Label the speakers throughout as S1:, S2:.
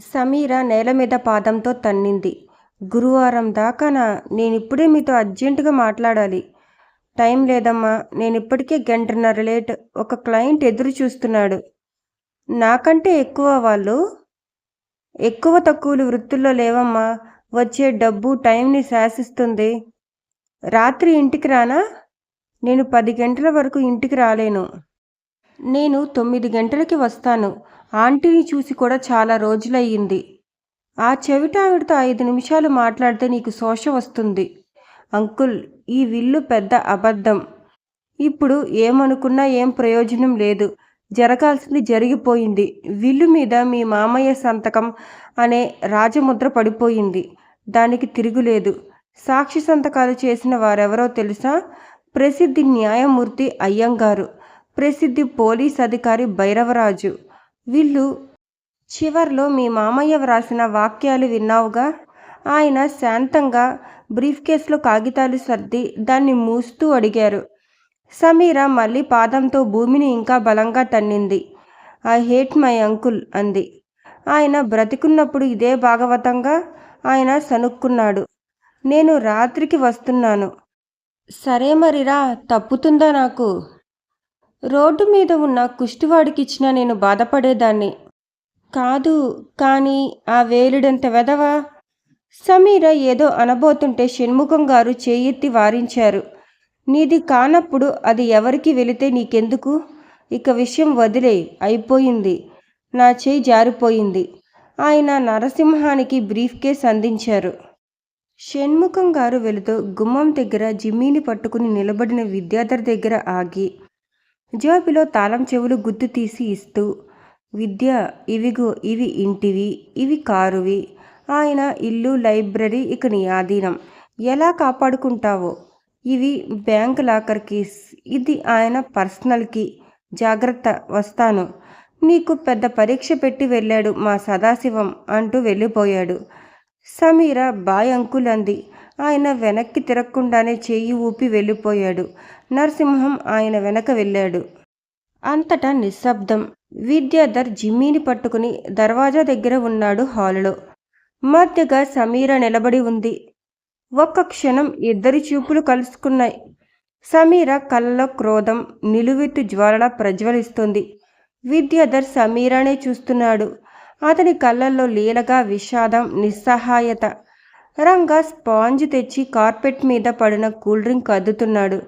S1: సమీర నేల మీద పాదంతో తన్నింది. గురువారం దాకానా నేనిప్పుడే మీతో అర్జెంటుగా మాట్లాడాలి. టైం లేదమ్మా నేనిప్పటికే గంటన్నర లేట్ ఒక క్లయింట్ ఎదురు చూస్తున్నాడు. నాకంటే ఎక్కువ వాళ్ళు? ఎక్కువ తక్కువలు వృత్తుల్లో లేవమ్మా వచ్చే డబ్బు టైంని శాసిస్తుంది. రాత్రి ఇంటికి రానా? నేను పది గంటల వరకు ఇంటికి రాలేను. నేను తొమ్మిది గంటలకి వస్తాను. ఆంటీని చూసి కూడా చాలా రోజులయ్యింది. ఆ చెవిటావిడతో ఐదు నిమిషాలు మాట్లాడితే నీకు శోష వస్తుంది. అంకుల్ ఈ విల్లు పెద్ద అబద్ధం. ఇప్పుడు ఏమనుకున్నా ఏం ప్రయోజనం లేదు. జరగాల్సింది జరిగిపోయింది. విల్లు మీద మీ మామయ్య సంతకం అనే రాజముద్ర పడిపోయింది. దానికి తిరుగులేదు. సాక్షి సంతకాలు చేసిన వారెవరో తెలుసా? ప్రసిద్ధి న్యాయమూర్తి అయ్యంగారు. ప్రసిద్ధి పోలీస్ అధికారి భైరవరాజు. వీళ్ళు చివర్లో మీ మామయ్య వ్రాసిన వాక్యాలు విన్నావుగా? ఆయన శాంతంగా బ్రీఫ్ కేసులో కాగితాలు సర్ది దాన్ని మూస్తూ అడిగారు. సమీర మళ్ళీ పాదంతో భూమిని ఇంకా బలంగా తన్నింది. ఐ హేట్ మై అంకుల్ అంది. ఆయన బ్రతికున్నప్పుడు ఇదే భాగవతంగా ఆయన సనుక్కున్నాడు నేను రాత్రికి వస్తున్నాను. సరే మరిరా తప్పుతుందా నాకు? రోడ్డు మీద ఉన్న కుష్టివాడికిచ్చినా నేను బాధపడేదాన్ని. కాదు కానీ ఆ వేలుడంత వెదవా సమీర ఏదో అనబోతుంటే షణ్ముఖం గారు చేయెత్తి వారించారు. నీది కానప్పుడు అది ఎవరికి వెళితే నీకెందుకు? ఇక విషయం వదిలే అయిపోయింది. నా చేయి జారిపోయింది. ఆయన నరసింహానికి బ్రీఫ్ కేస్ అందించారు. షణ్ముఖం గారు వెళుతూ గుమ్మం దగ్గర జిమ్మీని పట్టుకుని నిలబడిన విద్యాధర్ దగ్గర ఆగి జోబిలో తాళం చెవులు గుర్తు తీసి ఇస్తూ విద్య ఇవిగో ఇవి ఇంటివి ఇవి కారువి. ఆయన ఇల్లు లైబ్రరీ ఇక నీ ఆధీనం. ఎలా కాపాడుకుంటావో? ఇవి బ్యాంక్ లాకర్ కీస్. ఇది ఆయన పర్సనల్కి జాగ్రత్త వస్తాను. నీకు పెద్ద పరీక్ష పెట్టి వెళ్ళాడు మా సదాశివం అంటూ వెళ్ళిపోయాడు. సమీర బాయ్ అంకుల్ అంది ఆయన వెనక్కి తిరగకుండానే చేయి ఊపి వెళ్ళిపోయాడు. నరసింహం ఆయన వెనక వెళ్ళాడు. అంతటా నిశ్శబ్దం. విద్యాధర్ జిమ్మీని పట్టుకుని దర్వాజా దగ్గర ఉన్నాడు హాలులో. మధ్యగా సమీర నిలబడి ఉంది. ఒక్క క్షణం ఇద్దరి చూపులు కలుసుకున్నాయి. సమీర కళ్ళలో క్రోధం నిలువెత్తు జ్వాలలా ప్రజ్వలిస్తుంది. విద్యాధర్ సమీరానే చూస్తున్నాడు. అతని కళ్ళల్లో లీలగా విషాదం నిస్సహాయత. రంగా స్పాంజ్ తెచ్చి కార్పెట్ మీద పడిన కూల్ డ్రింక్ అద్దుతున్నాడు.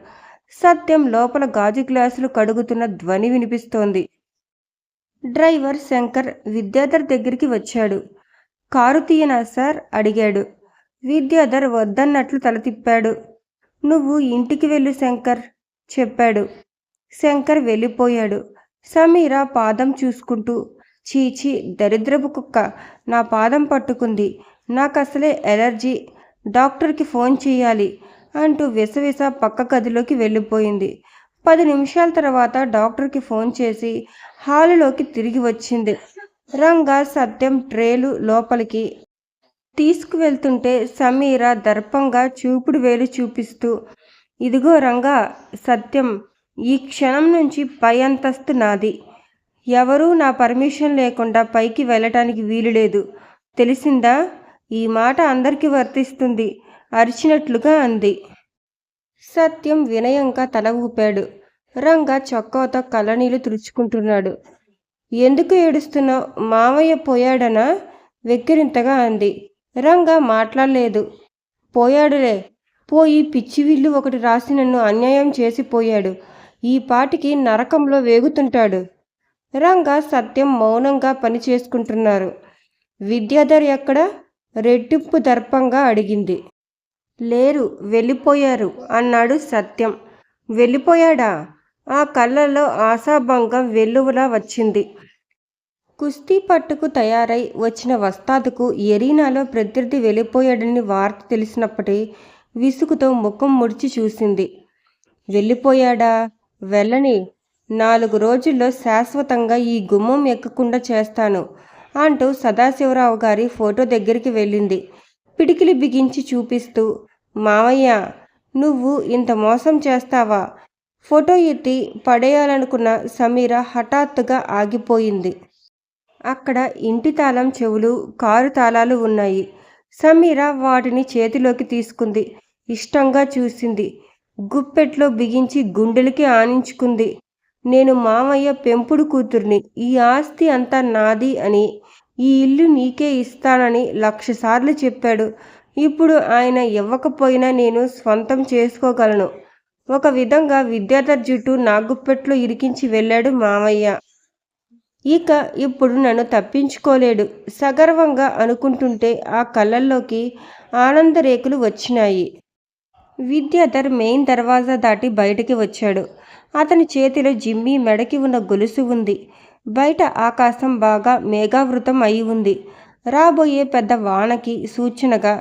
S1: సత్యం లోపల గాజు గ్లాసులు కడుగుతున్న ధ్వని వినిపిస్తోంది. డ్రైవర్ శంకర్ విద్యాధర్ దగ్గరికి వచ్చాడు. కారు తీయనా సార్? అడిగాడు. విద్యాధర్ వద్దన్నట్లు తల తిప్పాడు. నువ్వు ఇంటికి వెళ్ళు శంకర్ చెప్పాడు. శంకర్ వెళ్ళిపోయాడు. సమీర పాదం చూసుకుంటూ చీచి దరిద్రపు కుక్క నా పాదం పట్టుకుంది. నాకు అసలే ఎలర్జీ. డాక్టర్కి ఫోన్ చేయాలి అంటూ విసవిస పక్క గదిలోకి వెళ్ళిపోయింది. పది నిమిషాల తర్వాత డాక్టర్కి ఫోన్ చేసి హాలులోకి తిరిగి వచ్చింది. రంగా సత్యం ట్రేలు లోపలికి తీసుకువెళ్తుంటే సమీర దర్పంగా చూపుడు వేలు చూపిస్తూ ఇదిగో రంగా సత్యం ఈ క్షణం నుంచి పై అంతస్తు నాది. ఎవరూ నా పర్మిషన్ లేకుండా పైకి వెళ్ళటానికి వీలు లేదు. తెలిసిందా? ఈ మాట అందరికీ వర్తిస్తుంది. అరిచినట్లుగా అంది. సత్యం వినయంగా తల ఊపాడు. రంగా చొక్కాతో కళ్ళనీళ్ళు తుడుచుకుంటున్నాడు. ఎందుకు ఏడుస్తున్నావు? మామయ్య పోయాడనా? వెక్కిరింతగా అంది. రంగా మాట్లాడలేదు. పోయాడులే. పోయి పిచ్చి విల్లు ఒకటి రాసి నన్ను అన్యాయం చేసి పోయాడు. ఈ పాటికి నరకంలో వేగుతుంటాడు. రంగా సత్యం మౌనంగా పని చేసుకుంటున్నారు. విద్యాధర్ ఎక్కడ? రెట్టింపు దర్పంగా అడిగింది. లేరు వెళ్ళిపోయారు అన్నాడు సత్యం. వెళ్ళిపోయాడా? ఆ కళ్ళలో ఆశాభంగం వెల్లువలా వచ్చింది. కుస్తీ పట్టుకు తయారై వచ్చిన వస్తాదుకు ఎరీనాలో ప్రత్యర్థి వెళ్ళిపోయాడని వార్త తెలిసినప్పటి విసుగుతో ముఖం ముడిచి చూసింది. వెళ్ళిపోయాడా? వెళ్ళని. నాలుగు రోజుల్లో శాశ్వతంగా ఈ గుమ్మం ఎక్కకుండా చేస్తాను అంటూ సదాశివరావు గారి ఫోటో దగ్గరికి వెళ్ళింది. పిడికిలి బిగించి చూపిస్తూ మావయ్య నువ్వు ఇంత మోసం చేస్తావా? ఫోటో ఎత్తి పడేయాలనుకున్న సమీర హఠాత్తుగా ఆగిపోయింది. అక్కడ ఇంటి తాళం చెవులు కారు తాళాలు ఉన్నాయి. సమీర వాటిని చేతిలోకి తీసుకుంది. ఇష్టంగా చూసింది. గుప్పెట్లో బిగించి గుండెలకి ఆనించుకుంది. నేను మామయ్య పెంపుడు కూతుర్ని ఈ ఆస్తి అంతా నాది అని ఈ ఇల్లు నీకే ఇస్తానని లక్షసార్లు చెప్పాడు. ఇప్పుడు ఆయన ఇవ్వకపోయినా నేను స్వంతం చేసుకోగలను. ఒక విధంగా విద్యాధర్ జుట్టు నాగుపెట్లో ఇరికించి వెళ్ళాడు మామయ్య ఇక ఇప్పుడు నన్ను తప్పించుకోలేడు. సగర్వంగా అనుకుంటుంటే ఆ కళ్ళల్లోకి ఆనందరేకులు వచ్చినాయి. విద్యాధర్ మెయిన్ దర్వాజా దాటి బయటికి వచ్చాడు. అతని చేతిలో జిమ్మి మెడకి ఉన్న గొలుసు ఉంది. బయట ఆకాశం బాగా మేఘావృతం అయి ఉంది. రాబోయే పెద్ద వానకి సూచనగా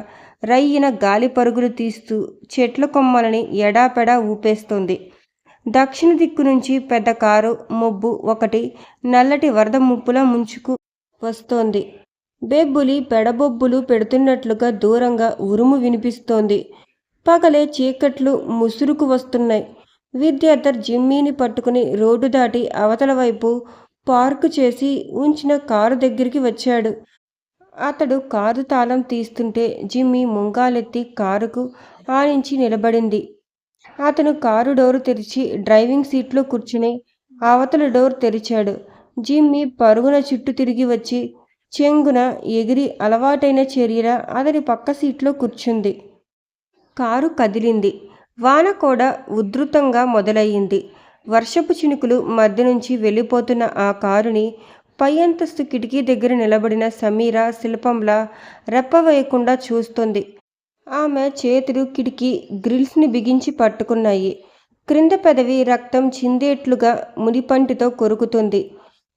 S1: రయ్యిన గాలి పరుగులు తీస్తూ చెట్ల కొమ్మలని ఎడాపెడా ఊపేస్తోంది. దక్షిణ దిక్కు నుంచి పెద్ద కారు మొబ్బు ఒకటి నల్లటి వరద ముప్పులా ముంచుకు వస్తోంది. బెబ్బులి పెడబొబ్బులు పెడుతున్నట్లుగా దూరంగా ఉరుము వినిపిస్తోంది. పగలే చీకట్లు ముసురుకు వస్తున్నాయి. విద్యార్థర్ జిమ్మీని పట్టుకుని రోడ్డు దాటి అవతల వైపు పార్కు చేసి ఉంచిన కారు దగ్గరికి వచ్చాడు. అతడు కారు తాళం తీస్తుంటే జిమ్మి ముంగాలెత్తి కారుకు ఆనించి నిలబడింది. అతను కారు డోరు తెరిచి డ్రైవింగ్ సీట్లో కూర్చుని అవతల డోర్ తెరిచాడు. జిమ్మి పరుగున చుట్టూ తిరిగి వచ్చి చెంగున ఎగిరి అలవాటైన చర్యల అతని పక్క సీట్లో కూర్చుంది. కారు కదిలింది. వాన కూడా ఉధృతంగా మొదలయ్యింది. వర్షపు చినుకులు మధ్య నుంచి వెళ్ళిపోతున్న ఆ కారుని పై అంతస్తు కిటికీ దగ్గర నిలబడిన సమీర శిల్పంలా రెప్పవేయకుండా చూస్తోంది. ఆమె చేతులు కిటికీ గ్రిల్స్ని బిగించి పట్టుకున్నాయి. క్రింద పెదవి రక్తం చిందేట్లుగా మునిపంటితో కొరుకుతుంది.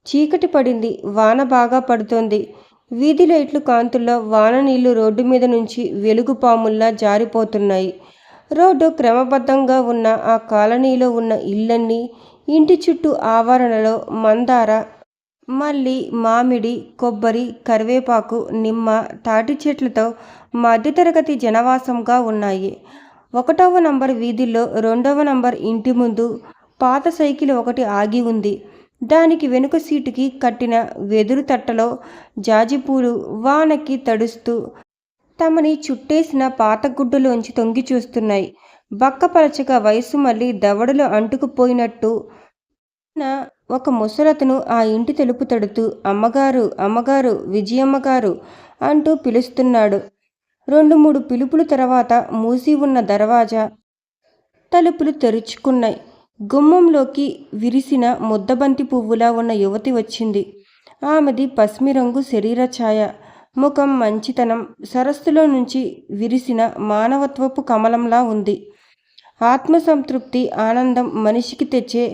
S1: చీకటి పడింది వాన బాగా పడుతోంది. వీధి లైట్లు కాంతుల్లో వాన నీళ్ళు రోడ్డు మీద నుంచి వెలుగు పాముల్లా జారిపోతున్నాయి. రోడ్డు క్రమబద్ధంగా ఉన్న ఆ కాలనీలో ఉన్న ఇళ్ళన్నీ ఇంటి చుట్టూ ఆవరణలో మందార మళ్ళీ మామిడి కొబ్బరి కరివేపాకు నిమ్మ తాటి చెట్లతో మధ్యతరగతి జనవాసంగా ఉన్నాయి. ఒకటవ నంబర్ వీధిలో రెండవ నంబర్ ఇంటి ముందు పాత సైకిల్ ఒకటి ఆగి ఉంది. దానికి వెనుక సీటుకి కట్టిన వెదురు తట్టలో జాజిపూలు వానకి తడుస్తూ తమని చుట్టేసిన పాత గుడ్డలోంచి తొంగి చూస్తున్నాయి. బక్కపలచగా వయసు మళ్ళీ దవడలు అంటుకుపోయినట్టు ఒక ముసలతను ఆ ఇంటి తలుపు తడుతూ అమ్మగారు అమ్మగారు విజయమ్మగారు అంటూ పిలుస్తున్నాడు. రెండు మూడు పిలుపుల తర్వాత మూసి ఉన్న దర్వాజా తలుపులు తెరుచుకున్నాయి. గుమ్మంలోకి విరిసిన ముద్దబంతి పువ్వులా ఉన్న యువతి వచ్చింది. ఆమెది పసిమి రంగు శరీర ఛాయ ముఖం మంచితనం సరస్సులో నుంచి విరిసిన మానవత్వపు కమలంలా ఉంది. ఆత్మసంతృప్తి ఆనందం మనిషికి తెచ్చే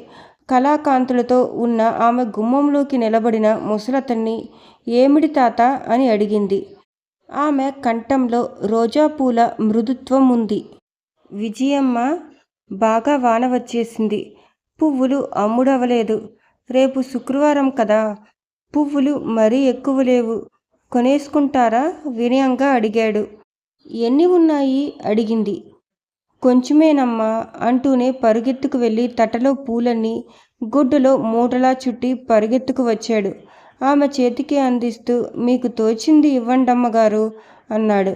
S1: కళాకాంతులతో ఉన్న ఆమె గుమ్మంలోకి నిలబడిన ముసలతన్ని ఏమిడి తాత అని అడిగింది. ఆమె కంఠంలో రోజాపూల మృదుత్వం ఉంది విజయమ్మ బాగా వాన వచ్చేసింది. పువ్వులు అమ్ముడవలేదు. రేపు శుక్రవారం కదా. పువ్వులు మరీ ఎక్కువ లేవు. కొనేసుకుంటారా వినయంగా అడిగాడు. ఎన్ని ఉన్నాయి అడిగింది. కొంచెమేనమ్మా అంటూనే పరుగెత్తుకు వెళ్ళి తటలో పూలన్నీ గుడ్డలో మూటలా చుట్టి పరుగెత్తుకు వచ్చాడు. ఆమె చేతికి అందిస్తూ మీకు తోచింది ఇవ్వండమ్మగారు అన్నాడు.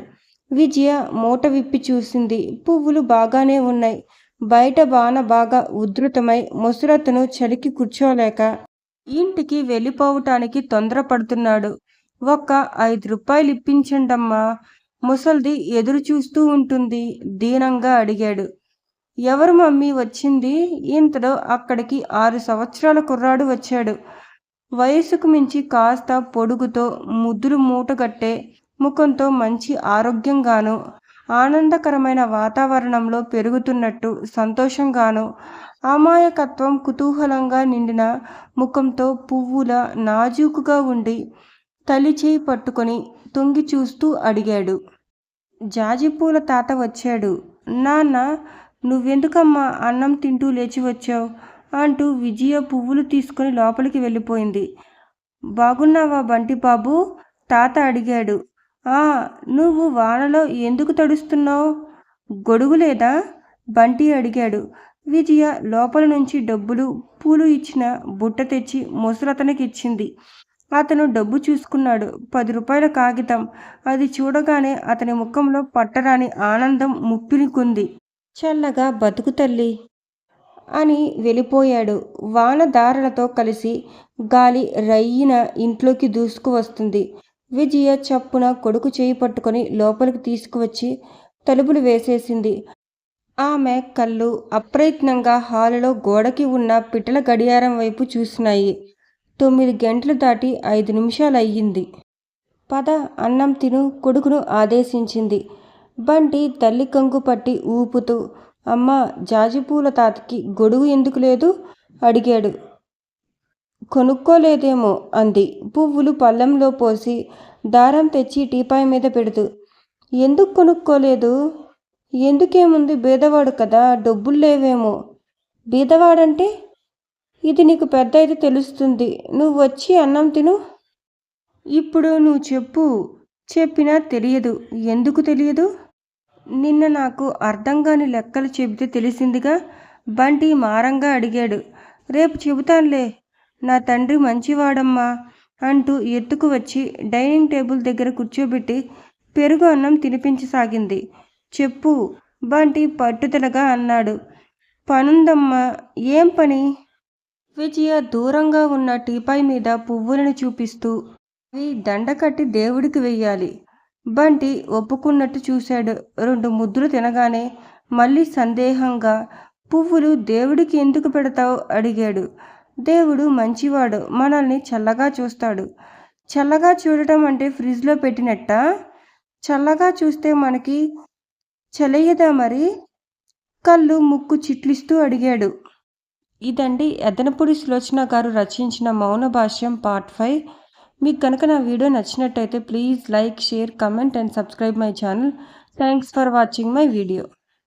S1: విజయ మూట విప్పి చూసింది. పువ్వులు బాగానే ఉన్నాయి. బయట బాన బాగా ఉధృతమై ముసురతను చలికి కూర్చోలేక ఇంటికి వెళ్ళిపోవటానికి తొందరపడుతున్నాడు. ఒక్క ఐదు రూపాయలు ఇప్పించండమ్మా ముసల్ది ఎదురు చూస్తూ ఉంటుంది. దీనంగా అడిగాడు. ఎవరు మమ్మీ వచ్చింది? ఇంతలో అక్కడికి ఆరు సంవత్సరాల కుర్రాడు వచ్చాడు. వయసుకు మించి కాస్త పొడుగుతో ముద్దులు మూటగట్టే ముఖంతో మంచి ఆరోగ్యంగాను ఆనందకరమైన వాతావరణంలో పెరుగుతున్నట్టు సంతోషంగాను అమాయకత్వం కుతూహలంగా నిండిన ముఖంతో పువ్వుల నాజూకుగా ఉండి తల్లి చేయి పట్టుకొని తొంగి చూస్తూ అడిగాడు. జాజిపూల తాత వచ్చాడు. నాన్న నువ్వెందుకమ్మా అన్నం తింటూ లేచి వచ్చావు? అంటూ విజయ పువ్వులు తీసుకొని లోపలికి వెళ్ళిపోయింది. బాగున్నావా బంటి బాబు? తాత అడిగాడు. ఆ నువ్వు వానలో ఎందుకు తడుస్తున్నావు? గొడుగు లేదా? బంటి అడిగాడు. విజయ లోపల నుంచి డబ్బులు పూలు ఇచ్చిన బుట్ట తెచ్చి ముసలతనికి ఇచ్చింది అతను డబ్బు చూసుకున్నాడు. పది రూపాయల కాగితం. అది చూడగానే అతని ముఖంలో పట్టరాని ఆనందం ముప్పిరికుంది. చల్లగా బతుకు తల్లి అని వెళ్ళిపోయాడు. వానధారలతో కలిసి గాలి రయ్యిన ఇంట్లోకి దూసుకువస్తుంది విజయ చప్పున కొడుకు చేయి పట్టుకొని లోపలికి తీసుకువచ్చి తలుపులు వేసేసింది. ఆమె కళ్ళు అప్రయత్నంగా హాలులో గోడకి ఉన్న పిట్టల గడియారం వైపు చూసినాయి. తొమ్మిది గంటలు దాటి ఐదు నిమిషాలు అయ్యింది పద అన్నం తిను కొడుకును ఆదేశించింది. బంటి తల్లి కంగు పట్టి ఊపుతూ అమ్మ జాజిపూల తాతకి గొడుగు ఎందుకు లేదు? అడిగాడు. కొనుక్కోలేదేమో అంది. పువ్వులు పళ్ళెంలో పోసి దారం తెచ్చి టీపాయ్ మీద పెడుతూ ఎందుకు కొనుక్కోలేదు? ఎందుకేముంది? బీదవాడు కదా డబ్బులు లేవేమో. బీదవాడంటే? ఇది నీకు పెద్ద అయితే తెలుస్తుంది. నువ్వు వచ్చి అన్నం తిను. ఇప్పుడు నువ్వు చెప్పు. చెప్పినా తెలియదు. ఎందుకు తెలియదు? నిన్న నాకు అర్థం కాని లెక్కలు చెబితే తెలిసిందిగా. బంటి మారంగా అడిగాడు. రేపు చెబుతానులే. నా తండ్రి మంచివాడమ్మా అంటూ ఎత్తుకు వచ్చి డైనింగ్ టేబుల్ దగ్గర కూర్చోబెట్టి పెరుగు అన్నం తినిపించసాగింది. చెప్పు. బంటి పట్టుదలగా అన్నాడు. పనుందమ్మా. ఏం పని? విజయ దూరంగా ఉన్న టీపాయ్ మీద పువ్వులను చూపిస్తూ అవి దండకట్టి దేవుడికి వెయ్యాలి బంటి ఒప్పుకున్నట్టు చూశాడు. రెండు ముద్దులు తినగానే మళ్ళీ సందేహంగా పువ్వులు దేవుడికి ఎందుకు పెడతావు అడిగాడు. దేవుడు మంచివాడు. మనల్ని చల్లగా చూస్తాడు. చల్లగా చూడటం అంటే ఫ్రిడ్జ్లో పెట్టినట్ట? చల్లగా చూస్తే మనకి చలియదా మరి కళ్ళు ముక్కు చిట్లిస్తూ అడిగాడు. ఇదండి ఎదనపూడి సులోచన గారు రచించిన మౌన భాష్యం పార్ట్ ఫైవ్. మీకు కనుక నా వీడియో నచ్చినట్టయితే please like share comment and subscribe my channel. Thanks for watching my video.